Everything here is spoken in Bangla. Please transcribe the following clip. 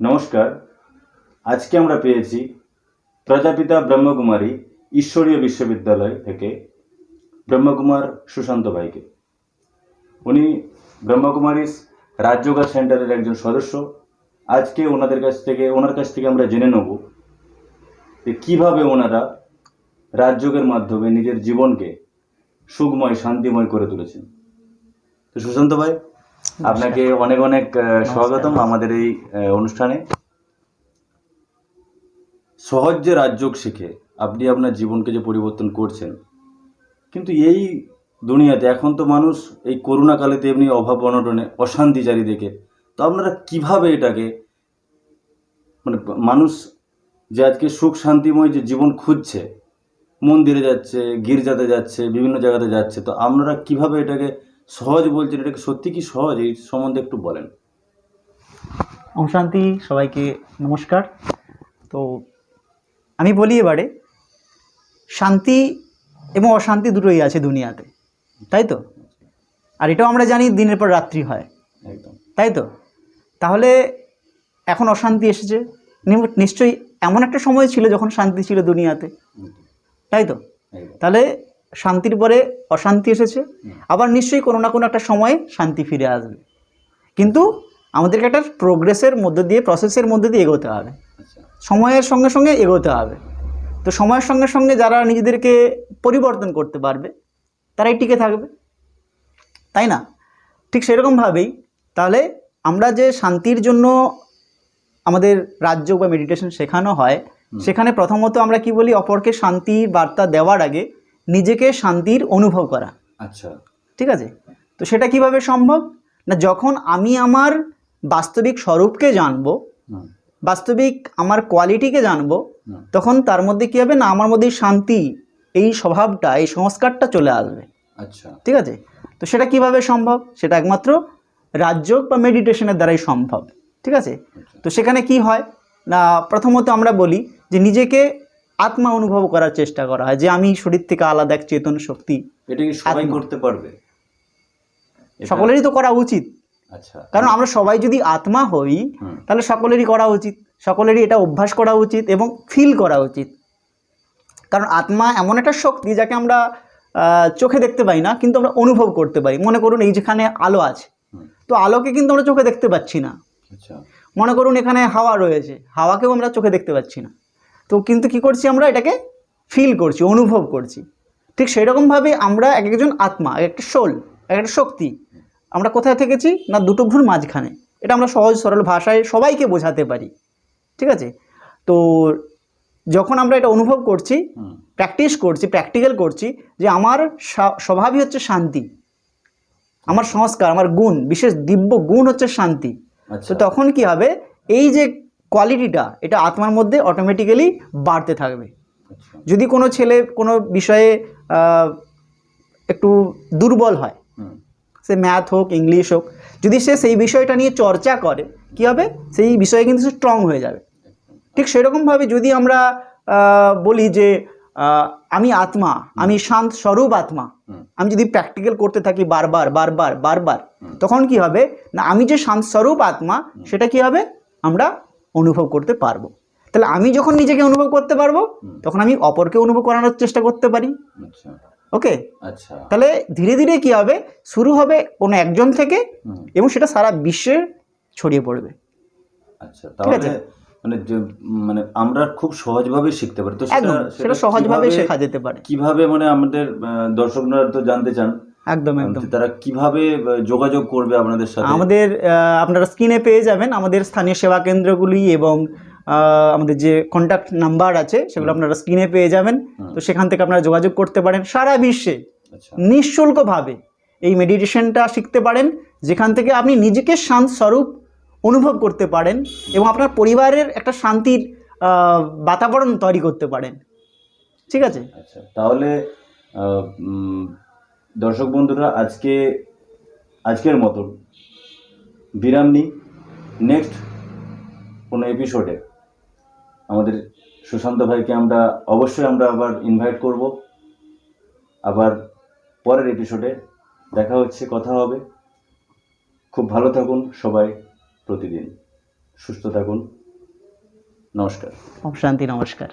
নমস্কার। আজকে আমরা পেয়েছি প্রজাপিতা ব্রহ্মকুমারী ঈশ্বরীয় বিশ্ববিদ্যালয় থেকে ব্রহ্মকুমার সুশান্ত ভাইকে। উনি ব্রহ্মকুমারী রাজযোগা সেন্টারের একজন সদস্য। আজকে ওনাদের কাছ থেকে, ওনার কাছ থেকে আমরা জেনে নেব যে কীভাবে ওনারা রাজযোগের মাধ্যমে নিজের জীবনকে সুখময়, শান্তিময় করে তুলেছেন। তো সুশান্ত ভাই আপনাকে অনেক অনেক স্বাগতম আমাদের এই অনুষ্ঠানে। সহজ যে রাজযোগ শিখে আপনি আপনার জীবনকে যে পরিবর্তন করছেন কিন্তু এই দুনিয়াতে এখন তো মানুষ এই করোনা কালেতে এমনি অভাব অনটনে অশান্তি চারিদিকে তো আপনারা কীভাবে এটাকে মানে মানুষ যে আজকে সুখ শান্তিময় যে জীবন খুঁজছে মন্দিরে যাচ্ছে গির্জাতে যাচ্ছে বিভিন্ন জায়গাতে যাচ্ছে তো আপনারা কীভাবে এটাকে সহজ বলছেন এটাকে সত্যি কি সহজ? এই সম্বন্ধে একটু বলেন। ওম শান্তি সবাইকে নমস্কার। তো আমি বলি এবারে শান্তি এবং অশান্তি দুটোই আছে দুনিয়াতে তাই তো? আর এটাও আমরা জানি দিনের পর রাত্রি হয়। একদম। তাই তো? তাহলে এখন অশান্তি এসেছে। নিশ্চয়ই এমন একটা সময় ছিল যখন শান্তি ছিল দুনিয়াতে। তাই তো? তাহলে শান্তির পরে অশান্তি এসেছে। আবার নিশ্চয়ই কোনো না কোনো একটা সময়ে শান্তি ফিরে আসবে। কিন্তু আমাদেরকে একটা প্রোগ্রেসের মধ্যে দিয়ে প্রসেসের মধ্যে দিয়ে এগোতে হবে। আচ্ছা। সময়ের সঙ্গে সঙ্গে এগোতে হবে। তো সময়ের সঙ্গে সঙ্গে যারা নিজেদেরকে পরিবর্তন করতে পারবে তারাই টিকে থাকবে। তাই না? ঠিক সেরকমভাবেই তাহলে আমরা যে শান্তির জন্য আমাদের রাজ্য বা মেডিটেশন শেখানো হয় সেখানে প্রথমত আমরা কি বলি? অপরকে শান্তির বার্তা দেওয়ার আগে নিজেকে শান্তির অনুভব করা। আচ্ছা। ঠিক আছে? তো সেটা কীভাবে সম্ভব? না যখন আমি আমার বাস্তবিক স্বরূপকে জানব বাস্তবিক আমার কোয়ালিটিকে জানব তখন তার মধ্যে কী হবে? না আমার মধ্যে এই শান্তি এই স্বভাবটা এই সংস্কারটা চলে আসবে। আচ্ছা। ঠিক আছে? তো সেটা কীভাবে সম্ভব? সেটা একমাত্র রাজযোগ বা মেডিটেশনের দ্বারাই সম্ভব। ঠিক আছে? তো সেখানে কি হয়? না প্রথমত আমরা বলি যে নিজেকে আত্মা অনুভব করার চেষ্টা করা হয় যে আমি শরীর থেকে আলাদা এক চেতন শক্তি এটা কি সবাই করতে পারবে? সকলেরই তো করা উচিত। আচ্ছা। কারণ আমরা সবাই যদি আত্মা হই তাহলে সকলেরই করা উচিত। সকলেরই এটা অভ্যাস করা উচিত এবং ফিল করা উচিত। কারণ আত্মা এমন একটা শক্তি যাকে আমরা চোখে দেখতে পাই না কিন্তু আমরা অনুভব করতে পারি। মনে করুন এই যেখানে আলো আছে তো আলোকে কিন্তু আমরা চোখে দেখতে পাচ্ছি না। আচ্ছা। মনে করুন এখানে হাওয়া রয়েছে হাওয়াকেও আমরা চোখে দেখতে পাচ্ছি না। তো কিন্তু কি করছি আমরা? এটাকে ফিল করছি অনুভব করছি। ঠিক সেরকমভাবে আমরা এক একজন আত্মা এক একটা সোল এক একটা শক্তি আমরা কোথায় থেকেছি? না দুটো ভ্রুর মাঝখানে। এটা আমরা সহজ সরল ভাষায় সবাইকে বোঝাতে পারি। ঠিক আছে? তো যখন আমরা এটা অনুভব করছি প্র্যাকটিস করছি প্র্যাকটিক্যাল করছি যে আমার স্বভাবই হচ্ছে শান্তি। আমার সংস্কার আমার গুণ বিশেষ দিব্য গুণ হচ্ছে শান্তি। আচ্ছা। তো তখন কি হবে? এই যে কোয়ালিটিটা এটা আত্মার মধ্যে অটোমেটিক্যালি বাড়তে থাকবে। যদি কোনো ছেলে কোনো বিষয়ে একটু দুর্বল হয় সে ম্যাথ হোক ইংলিশ হোক যদি সে সেই বিষয়টা নিয়ে চর্চা করে কি হবে? সেই বিষয়ে কিন্তু সে স্ট্রং হয়ে যাবে। ঠিক সেরকমভাবে যদি আমরা বলি যে আমি আত্মা আমি শান্ত স্বরূপ আত্মা আমি যদি প্র্যাকটিক্যাল করতে থাকি বারবার বারবার বারবার। তখন কি হবে? না আমি যে শান্ত স্বরূপ আত্মা সেটা কি হবে? আমরা অনুভব করতে পারব। তাহলে আমি যখন নিজেকে অনুভব করতে পারব তখন আমি অপরকে অনুভব করানোর চেষ্টা করতে পারি। আচ্ছা। ওকে? আচ্ছা। তাহলে ধীরে ধীরে কি হবে? শুরু হবে কোনো একজন থেকে এবং সেটা সারা বিশ্বে ছড়িয়ে পড়বে। আচ্ছা তাহলে মানে মানে আমরা খুব সহজভাবে শিখতে পারি। তো সেটা সহজভাবে শেখা যেতে পারে। কীভাবে মানে আমাদের দর্শকরা তো জানতে চান একদম একদম। তারা কীভাবে যোগাযোগ করবে আপনাদের সাথে? আমাদের আপনারা স্ক্রিনে পেয়ে যাবেন আমাদের স্থানীয় সেবা কেন্দ্রগুলি এবং আমাদের যে কন্ট্যাক্ট নাম্বার আছে সেগুলো আপনারা স্ক্রিনে পেয়ে যাবেন। তো সেখান থেকে আপনারা যোগাযোগ করতে পারেন সারা বিশ্বে। আচ্ছা। নিঃশুল্কভাবে এই মেডিটেশনটা শিখতে পারেন যেখান থেকে আপনি নিজেকে শান্ত স্বরূপ অনুভব করতে পারেন এবং আপনার পরিবারের একটা শান্তির বাতাবরণ তৈরি করতে পারেন। ঠিক আছে? আচ্ছা তাহলে দর্শক বন্ধুরা, আজকে, আজকের মতন বিরাম নিই। নেক্সট কোনো এপিসোডে আমাদের সুশান্ত ভাইকে আমরা অবশ্যই আমরা আবার ইনভাইট করব। আবার পরের এপিসোডে দেখা হচ্ছে, কথা হবে। খুব ভালো থাকুন সবাই প্রতিদিন। সুস্থ থাকুন। নমস্কার। শান্তি নমস্কার।